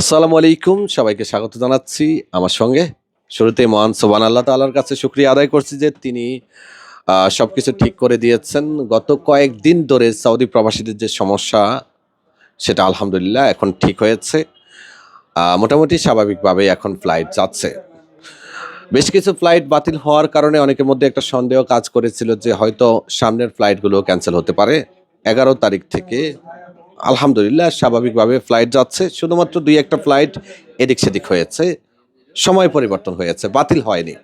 আসসালামু আলাইকুম, সবাইকে স্বাগত জানাচ্ছি আমার সঙ্গে। শুরুতে মহান সোবান আল্লাহ তাআলার কাছে শুক্রিয়া আদায় করছি যে তিনি সব কিছু ঠিক করে দিয়েছেন। গত কয়েকদিন ধরে সৌদি প্রবাসীদের যে সমস্যা, সেটা আলহামদুলিল্লাহ এখন ঠিক হয়েছে। মোটামুটি স্বাভাবিকভাবে এখন ফ্লাইট যাচ্ছে। বেশ কিছু ফ্লাইট বাতিল হওয়ার কারণে অনেকের মধ্যে একটা সন্দেহ কাজ করেছিল যে হয়তো সামনের ফ্লাইটগুলো ক্যান্সেল হতে পারে। এগারো তারিখ থেকে আলহামদুলিল্লাহ, স্বাভাবিকভাবে ফ্লাইট যাচ্ছে। শুধুমাত্র দুই একটা ফ্লাইট এদিক সেদিক হয়েছে। সময় পরিবর্তন হয়েছে, বাতিল হয়নি।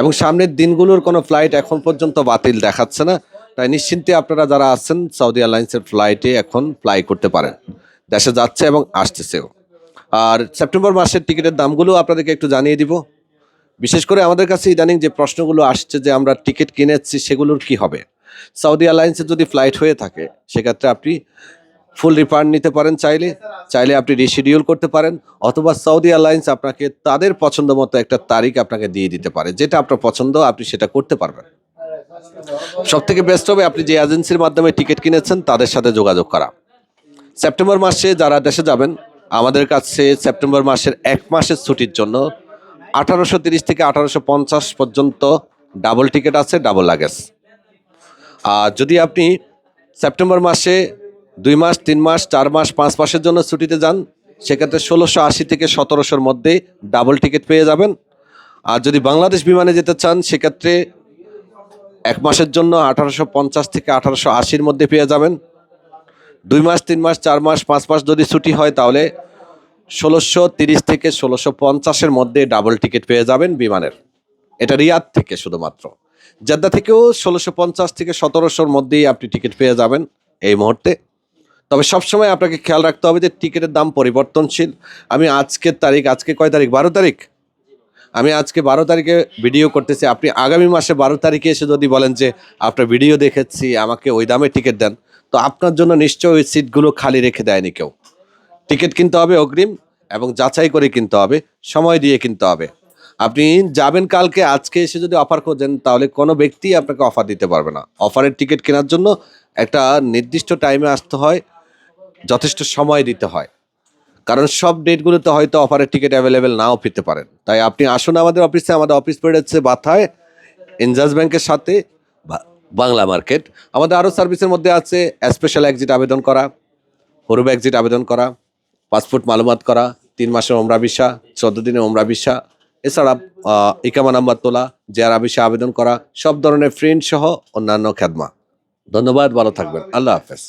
এবং সামনের দিনগুলোর কোনো ফ্লাইট এখন পর্যন্ত বাতিল দেখাচ্ছে না। তাই নিশ্চিন্তে আপনারা যারা আছেন সৌদি এয়ারলাইন্সের ফ্লাইটে এখন ফ্লাই করতে পারেন। দেশে যাচ্ছে এবং আসতেছেও। আর সেপ্টেম্বর মাসের টিকিটের দামগুলো আপনাদেরকে একটু জানিয়ে দিব। বিশেষ করে আমাদের কাছে ইদানিং যে প্রশ্নগুলো আসছে যে আমরা টিকিট কিনেছি, সেগুলোর কি হবে? সৌদি এয়ারলাইন্সের যদি ফ্লাইট হয়ে থাকে, সেক্ষেত্রে আপনি ফুল রিফান্ড নিতে পারেন চাইলে চাইলে আপনি রিশিডিউল করতে পারেন অথবা সৌদি এয়ারলাইন্স আপনাকে তাদের পছন্দ মতো একটা তারিখ আপনাকে দিয়ে দিতে পারে যেটা আপনার পছন্দ আপনি সেটা করতে পারবেন। সব থেকে বেস্ট হবে আপনি যে এজেন্সির মাধ্যমে টিকিট কিনেছেন তাদের সাথে যোগাযোগ করা। সেপ্টেম্বর মাসে যারা দেশে যাবেন আমাদের কাছে সেপ্টেম্বর মাসের এক মাসের ছুটির জন্য আঠারোশো তিরিশ থেকে আঠারোশো পঞ্চাশ পর্যন্ত ডাবল টিকিট আছে ডাবল লাগেজ আর যদি আপনি সেপ্টেম্বর মাসে দুই মাস, তিন মাস, চার মাস, পাঁচ মাসের জন্য ছুটিতে যান। সেক্ষেত্রে ষোলোশো আশি থেকে সতেরোশোর মধ্যে ডাবল টিকিট পেয়ে যাবেন। আর যদি বাংলাদেশ বিমানে যেতে চান, সেক্ষেত্রে এক মাসের জন্য আঠারোশো পঞ্চাশ থেকে আঠারোশো আশির মধ্যে পেয়ে যাবেন। দুই মাস, তিন মাস, চার মাস, পাঁচ মাস যদি ছুটি হয়, তাহলে ষোলোশো তিরিশ থেকে ষোলোশো পঞ্চাশের মধ্যে ডাবল টিকিট পেয়ে যাবেন বিমানের। এটা রিয়াদ থেকে শুধুমাত্র। জেদ্দা থেকেও ষোলোশো পঞ্চাশ থেকে সতেরোশোর মধ্যেই আপনি টিকিট পেয়ে যাবেন এই মুহূর্তে। তবে সবসময় আপনাকে খেয়াল রাখতে হবে যে টিকিটের দাম পরিবর্তনশীল। আমি আজকের তারিখ, আজকে কয় তারিখ? বারো তারিখ? আমি আজকে বারো তারিখে ভিডিও করতেছি। আপনি আগামী মাসে বারো তারিখে এসে যদি বলেন যে, আপনার ভিডিও দেখেছি, আমাকে ওই দামে টিকিট দেন, তো আপনার জন্য নিশ্চয়ই ওই সিটগুলো খালি রেখে দেয়নি কেউ। টিকিট কিনতে হবে অগ্রিম এবং যাচাই করে কিনতে হবে, সময় দিয়ে কিনতে হবে। আপনি যাবেন কালকে, আজকে এসে যদি অফার খোঁজেন, তাহলে কোনো ব্যক্তি আপনাকে অফার দিতে পারবে না। অফারের টিকিট কেনার জন্য একটা নির্দিষ্ট টাইমে আসতে হয়। যথেষ্ট সময় দিতে হয়। কারণ সব ডেটগুলোতে হয়তো অফারের টিকিট অ্যাভেলেবেল নাও পেতে পারেন। তাই আপনি আসুন আমাদের অফিসে আমাদের অফিস পড়েছে বাথায় ইনজাস ব্যাংকের সাথে বাংলা মার্কেট আমাদের আরও সার্ভিসের মধ্যে আছে স্পেশাল এক্সিট আবেদন করা, হরুব এক্সিট আবেদন করা পাসপোর্ট মালুমাত করা, তিন মাসের ওমরা ভিসা চোদ্দ দিনের ওমরা ভিসা এছাড়া ইকামা নাম্বার তোলা, জেআরা ভিসা আবেদন করা, সব ধরনের ফ্রেন্ড সহ অন্যান্য খেদমা। ধন্যবাদ, ভালো থাকবেন। আল্লাহ হাফেজ।